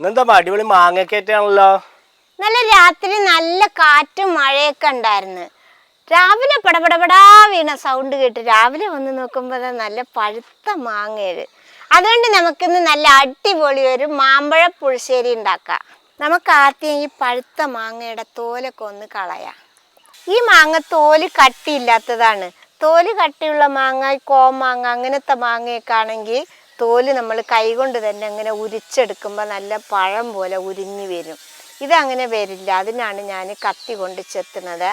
ഇന്നെന്താ അടിപൊളി മാങ്ങക്കേറ്റാണല്ലോ? നല്ല രാത്രി നല്ല കാറ്റും മഴയൊക്കെ ഉണ്ടായിരുന്നു. രാവിലെ പടപടപടാ വീണ സൗണ്ട് കേട്ട് രാവിലെ വന്ന് നോക്കുമ്പോൾ നല്ല പഴുത്ത മാങ്ങയത് അതുകൊണ്ട് നമുക്കിന്ന് നല്ല അടിപൊളി ഒരു മാമ്പഴ പുളിശ്ശേരി ഉണ്ടാക്കാം. നമുക്ക് ആദ്യം ഈ പഴുത്ത മാങ്ങയുടെ തോലൊക്കെ ഒന്ന് കളയാം. ഈ മാങ്ങ തോൽ കട്ടിയില്ലാത്തതാണ്. തോൽ കട്ടിയുള്ള മാങ്ങ കോമാങ്ങ അങ്ങനത്തെ മാങ്ങയൊക്കെ ആണെങ്കിൽ തോൽ നമ്മൾ കൈകൊണ്ട് തന്നെ അങ്ങനെ ഉരിച്ചെടുക്കുമ്പോൾ നല്ല പഴം പോലെ ഉരിഞ്ഞു വരും. ഇതങ്ങനെ വരില്ല. അതിനാണ് ഞാൻ കത്തി കൊണ്ട് ചെത്തുന്നത്.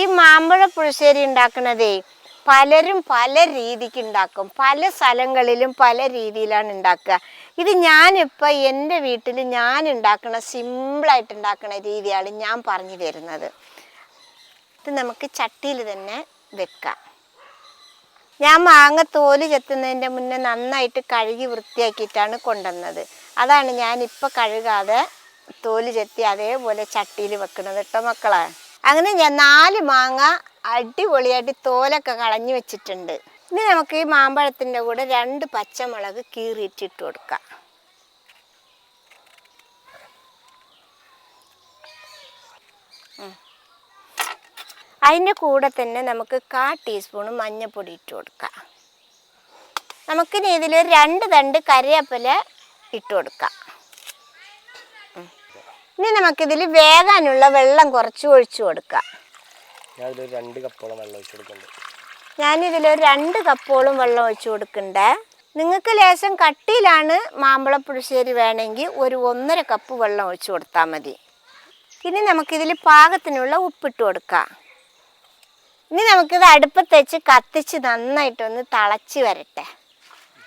ഈ മാമ്പഴ പുളിശ്ശേരി ഉണ്ടാക്കുന്നതേ പലരും പല രീതിക്ക് ഉണ്ടാക്കും. പല സ്ഥലങ്ങളിലും പല രീതിയിലാണ് ഉണ്ടാക്കുക. ഇത് ഞാനിപ്പോൾ എന്റെ വീട്ടിൽ ഞാൻ ഉണ്ടാക്കുന്ന സിമ്പിളായിട്ട് ഉണ്ടാക്കുന്ന രീതിയാണ് ഞാൻ പറഞ്ഞു തരുന്നത്. ഇത് നമുക്ക് ചട്ടിയിൽ തന്നെ വെക്കാം. ഞാൻ മാങ്ങ തോൽ ചെത്തുന്നതിന്റെ മുന്നേ നന്നായിട്ട് കഴുകി വൃത്തിയാക്കിയിട്ടാണ് കൊണ്ടുവന്നത്. അതാണ് ഞാൻ ഇപ്പം കഴുകാതെ തോൽ ചെത്തി അതേപോലെ ചട്ടിയിൽ വെക്കുന്നത് കേട്ടോ മക്കളെ. അങ്ങനെ ഞാൻ നാല് മാങ്ങ അടിപൊളിയായിട്ട് തോലൊക്കെ കളഞ്ഞു വെച്ചിട്ടുണ്ട്. ഇനി നമുക്ക് ഈ മാമ്പഴത്തിന്റെ കൂടെ രണ്ട് പച്ചമുളക് കീറിയിട്ടിട്ട് കൊടുക്കാം. അതിന്റെ കൂടെ തന്നെ നമുക്ക് കാ ടീസ്പൂൺ മഞ്ഞൾപ്പൊടി ഇട്ട് കൊടുക്കാം. നമുക്കിനി ഇതിൽ രണ്ട് തണ്ട് കറിവേപ്പില ഇട്ട് കൊടുക്കാം. ഇനി നമുക്കിതിൽ വേകാനുള്ള വെള്ളം കുറച്ച് ഒഴിച്ചു കൊടുക്കാം. ഞാൻ ഇതിൽ രണ്ട് കപ്പോളം വെള്ളം ഒഴിച്ച് കൊടുക്കുന്നുണ്ട്. ഞാനിതിൽ രണ്ട് കപ്പോളം വെള്ളം ഒഴിച്ചു കൊടുക്കണ്ടേ. നിങ്ങൾക്ക് ലേശം കട്ടിയിലാണ് മാമ്പഴ പുളിശ്ശേരി വേണമെങ്കിൽ ഒരു ഒന്നര കപ്പ് വെള്ളം ഒഴിച്ചു കൊടുത്താൽ മതി. ഇനി നമുക്കിതിൽ പാകത്തിനുള്ള ഉപ്പിട്ട് കൊടുക്കാം. ഇനി നമുക്കിത് അടുപ്പത്ത് വെച്ച് കത്തിച്ച് നന്നായിട്ടൊന്ന് തിളച്ച് വരട്ടെ.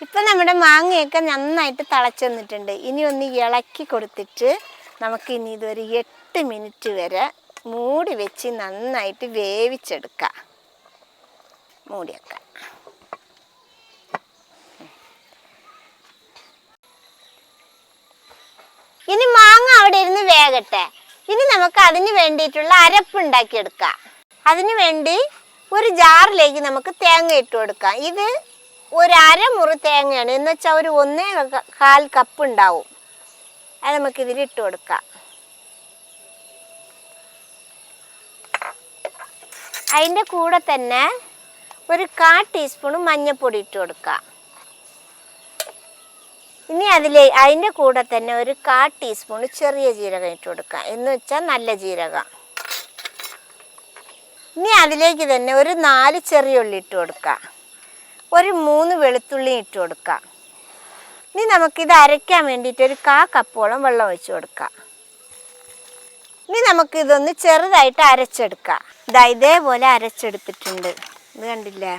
ഇപ്പം നമ്മുടെ മാങ്ങയൊക്കെ നന്നായിട്ട് തിളച്ച് വന്നിട്ടുണ്ട്. ഇനി ഒന്ന് ഇളക്കി കൊടുത്തിട്ട് നമുക്ക് ഇനി ഇതൊരു എട്ട് മിനിറ്റ് വരെ മൂടി വെച്ച് നന്നായിട്ട് വേവിച്ചെടുക്കാം. മൂടിയൊക്കെ ഇനി മാങ്ങ അവിടെ ഇരുന്ന് വേകട്ടെ. ഇനി നമുക്ക് അതിന് വേണ്ടിയിട്ടുള്ള അരപ്പ് ഉണ്ടാക്കിയെടുക്കാം. അതിന് വേണ്ടി ഒരു ജാറിലേക്ക് നമുക്ക് തേങ്ങ ഇട്ട് കൊടുക്കാം. ഇത് ഒരു അരമുറി തേങ്ങയാണ്. എന്ന് വെച്ചാൽ ഒരു ഒന്നേ കാൽ കപ്പ് ഉണ്ടാവും. അത് നമുക്ക് ഇട്ട് കൊടുക്കാം. അതിന്റെ കൂടെ തന്നെ ഒരു കാ ടീസ്പൂൺ മഞ്ഞൾപ്പൊടി ഇട്ട് കൊടുക്കാം. ഇനി അതിലെ അതിന്റെ കൂടെ തന്നെ ഒരു കാ ടീസ്പൂൺ ചെറിയ ജീരകം ഇട്ട് കൊടുക്കാം. എന്ന് വെച്ചാൽ നല്ല ജീരകം. ഇനി അതിലേക്ക് തന്നെ ഒരു നാല് ചെറിയ ഉള്ളി ഇട്ട് കൊടുക്കുക ഒരു മൂന്ന് വെളുത്തുള്ളി ഇട്ട് കൊടുക്കുക ഇനി നമുക്കിത് അരയ്ക്കാൻ വേണ്ടിയിട്ട് ഒരു കാ കപ്പോളം വെള്ളം ഒഴിച്ച് കൊടുക്കാം. ഇനി നമുക്കിതൊന്ന് ചെറുതായിട്ട് അരച്ചെടുക്കാം. ഇതാ ഇതേപോലെ അരച്ചെടുത്തിട്ടുണ്ട്. ഇത് കണ്ടില്ലേ?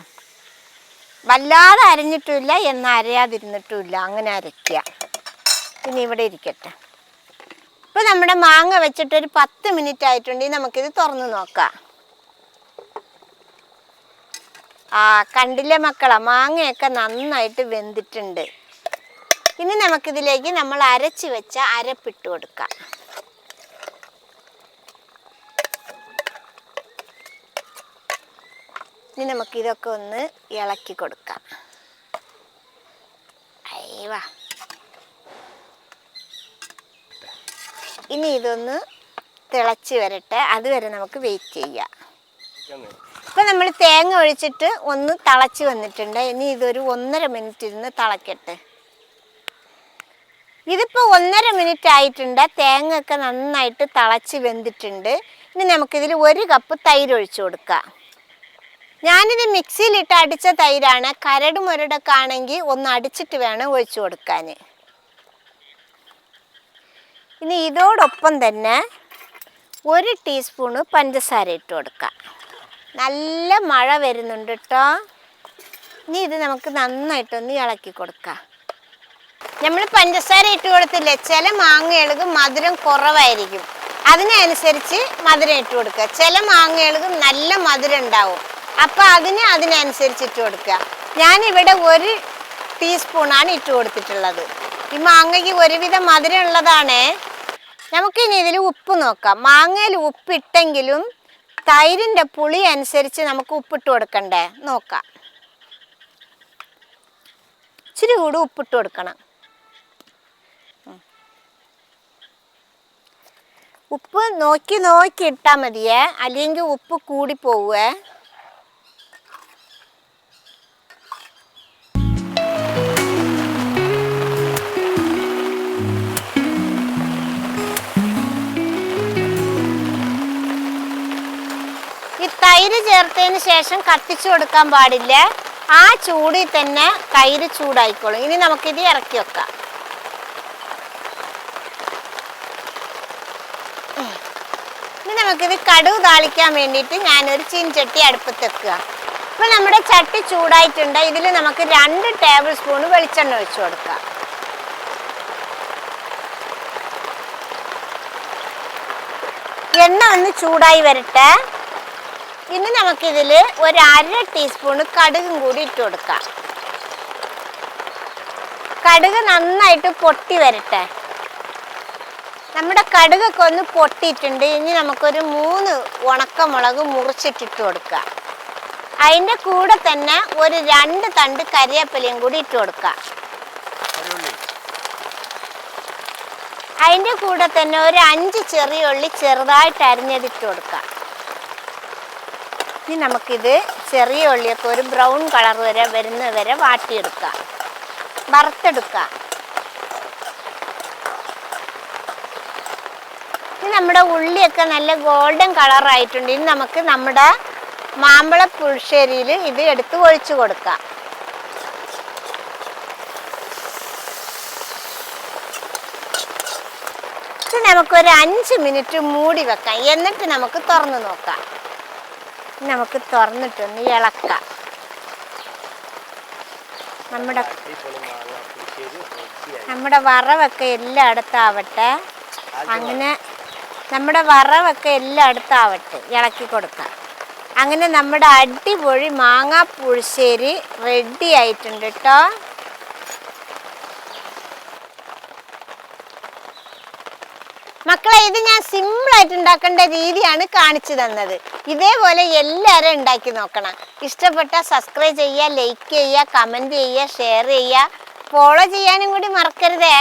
വല്ലാതെ അരഞ്ഞിട്ടുമില്ല എന്ന് അരയാതിരുന്നിട്ടുമില്ല. അങ്ങനെ അരയ്ക്കുക. പിന്നെ ഇവിടെ ഇരിക്കട്ടെ. ഇപ്പം നമ്മുടെ മാങ്ങ വെച്ചിട്ട് ഒരു പത്ത് മിനിറ്റ് ആയിട്ടുണ്ടെങ്കിൽ നമുക്കിത് തുറന്ന് നോക്കാം. ആ കണ്ടില്ലേ മക്കളെ? മാങ്ങയൊക്കെ നന്നായിട്ട് വെന്തിട്ടുണ്ട്. ഇനി നമുക്കിതിലേക്ക് നമ്മൾ അരച്ച് വെച്ച അരപ്പിട്ട് കൊടുക്കാം. ഇനി നമുക്കിതൊക്കെ ഒന്ന് ഇളക്കി കൊടുക്കാം. അയ്യവാ. ഇനി ഇതൊന്ന് തിളച്ച് വരട്ടെ. അതുവരെ നമുക്ക് വെയിറ്റ് ചെയ്യാം. ഇപ്പം നമ്മൾ തേങ്ങ ഒഴിച്ചിട്ട് ഒന്ന് തിളച്ച് വന്നിട്ടുണ്ട്. ഇനി ഇതൊരു ഒന്നര മിനിറ്റ് ഇരുന്ന് തിളക്കട്ടെ. ഇതിപ്പോൾ ഒന്നര മിനിറ്റ് ആയിട്ടുണ്ട്. തേങ്ങ ഒക്കെ നന്നായിട്ട് തിളച്ച് വെന്തിട്ടുണ്ട്. ഇനി നമുക്കിതിൽ ഒരു കപ്പ് തൈര് ഒഴിച്ചു കൊടുക്കാം. ഞാനിത് മിക്സിയിലിട്ട് അടിച്ച തൈരാണ്. കരട് മുരടൊക്കെ ആണെങ്കിൽ ഒന്ന് അടിച്ചിട്ട് വേണം ഒഴിച്ചു കൊടുക്കാൻ ഇനി ഇതോടൊപ്പം തന്നെ ഒരു ടീസ്പൂണ് പഞ്ചസാര ഇട്ട് കൊടുക്കാം. നല്ല മഴ വരുന്നുണ്ട് കേട്ടോ ഇനി ഇത് നമുക്ക് നന്നായിട്ടൊന്ന് ഇളക്കി കൊടുക്കാം. നമ്മൾ പഞ്ചസാര ഇട്ട് കൊടുത്തില്ലേ? ചില മാങ്ങകൾക്ക് മധുരം കുറവായിരിക്കും. അതിനനുസരിച്ച് മധുരം ഇട്ട് കൊടുക്കുക. ചില മാങ്ങകൾക്ക് നല്ല മധുരം ഉണ്ടാവും. അപ്പം അതിന് അതിനനുസരിച്ച് ഇട്ട് കൊടുക്കുക. ഞാനിവിടെ ഒരു ടീസ്പൂണാണ് ഇട്ട് കൊടുത്തിട്ടുള്ളത്. ഈ മാങ്ങയ്ക്ക് ഒരുവിധം മധുരം ഉള്ളതാണേ. നമുക്കിനി ഇതിൽ ഉപ്പ് നോക്കാം. മാങ്ങയിൽ ഉപ്പിട്ടെങ്കിലും തൈരിന്റെ പുളി അനുസരിച്ച് നമുക്ക് ഉപ്പിട്ട് കൊടുക്കണ്ടേ? നോക്കാം. ഇച്ചിരി കൂടി ഉപ്പിട്ട് കൊടുക്കണം. ഉപ്പ് നോക്കി നോക്കി ഇട്ടാൽ മതിയേ. അല്ലെങ്കിൽ ഉപ്പ് കൂടി പോവുമേ തൈര് ചേർത്തതിന് ശേഷം കത്തിച്ചു കൊടുക്കാൻ പാടില്ല. ആ ചൂടിൽ തന്നെ തൈര് ചൂടായിക്കോളും. ഇനി നമുക്കിത് ഇറക്കി വെക്കാം. ഇനി നമുക്കിത് കടുവ് താളിക്കാൻ വേണ്ടിയിട്ട് ഞാനൊരു ചീൻചട്ടി അടുപ്പത്ത് വെക്കുക. അപ്പൊ നമ്മുടെ ചട്ടി ചൂടായിട്ടുണ്ട്. ഇതിൽ നമുക്ക് രണ്ട് ടേബിൾ സ്പൂൺ വെളിച്ചെണ്ണ ഒഴിച്ചു കൊടുക്കാം. എണ്ണ ഒന്ന് ചൂടായി വരട്ടെ. ഇനി നമുക്കിതിൽ ഒരു അര ടീസ്പൂണ് കടുകും കൂടി ഇട്ട് കൊടുക്കാം. കടുക് നന്നായിട്ട് പൊട്ടി വരട്ടെ. നമ്മുടെ കടുകൊക്കെ ഒന്ന് പൊട്ടിയിട്ടുണ്ട്. ഇനി നമുക്കൊരു മൂന്ന് ഉണക്കമുളക് മുറിച്ചിട്ടിട്ട് കൊടുക്കാം. അതിന്റെ കൂടെ തന്നെ ഒരു രണ്ട് തണ്ട് കരിയാപ്പലിയും കൂടി ഇട്ട് കൊടുക്കാം. അതിന്റെ കൂടെ തന്നെ ഒരു അഞ്ച് ചെറിയ ഉള്ളി ചെറുതായിട്ട് അരിഞ്ഞതിട്ട് കൊടുക്കാം. ഇനി നമുക്കിത് ചെറിയ ഉള്ളിയൊക്കെ ഒരു ബ്രൗൺ കളർ വരെ വരുന്നത് വരെ വാട്ടിയെടുക്കാം വറുത്തെടുക്കാം ഇനി നമ്മുടെ ഉള്ളിയൊക്കെ നല്ല ഗോൾഡൻ കളർ ആയിട്ടുണ്ട്. ഇനി നമുക്ക് നമ്മുടെ മാമ്പഴ പുളിശ്ശേരിയിൽ ഇത് എടുത്ത് ഒഴിച്ചു കൊടുക്കാം. നമുക്കൊരു അഞ്ച് മിനിറ്റ് മൂടി വെക്കാം. എന്നിട്ട് നമുക്ക് തുറന്നു നോക്കാം. നമുക്ക് തുറന്നിട്ടൊന്ന് ഇളക്കാം. നമ്മുടെ. നമ്മുടെ വറവൊക്കെ എല്ലായിടത്താവട്ടെ. അങ്ങനെ നമ്മുടെ വറവൊക്കെ എല്ലായിടത്താവട്ടെ ഇളക്കി കൊടുക്കാം. അങ്ങനെ നമ്മുടെ അടിപൊളി മാങ്ങാ പുളിശ്ശേരി റെഡി ആയിട്ടുണ്ട് കേട്ടോ മക്കളെ ഇത് ഞാൻ സിമ്പിൾ ആയിട്ട് ഉണ്ടാക്കേണ്ട രീതിയാണ് കാണിച്ചു തന്നത്. ഇതേപോലെ എല്ലാവരും ഉണ്ടാക്കി നോക്കണം. ഇഷ്ടപ്പെട്ട സബ്സ്ക്രൈബ് ചെയ്യുക ലൈക്ക് ചെയ്യുക കമന്റ് ചെയ്യുക ഷെയർ ചെയ്യുക. ഫോളോ ചെയ്യാനും കൂടി മറക്കരുതേ.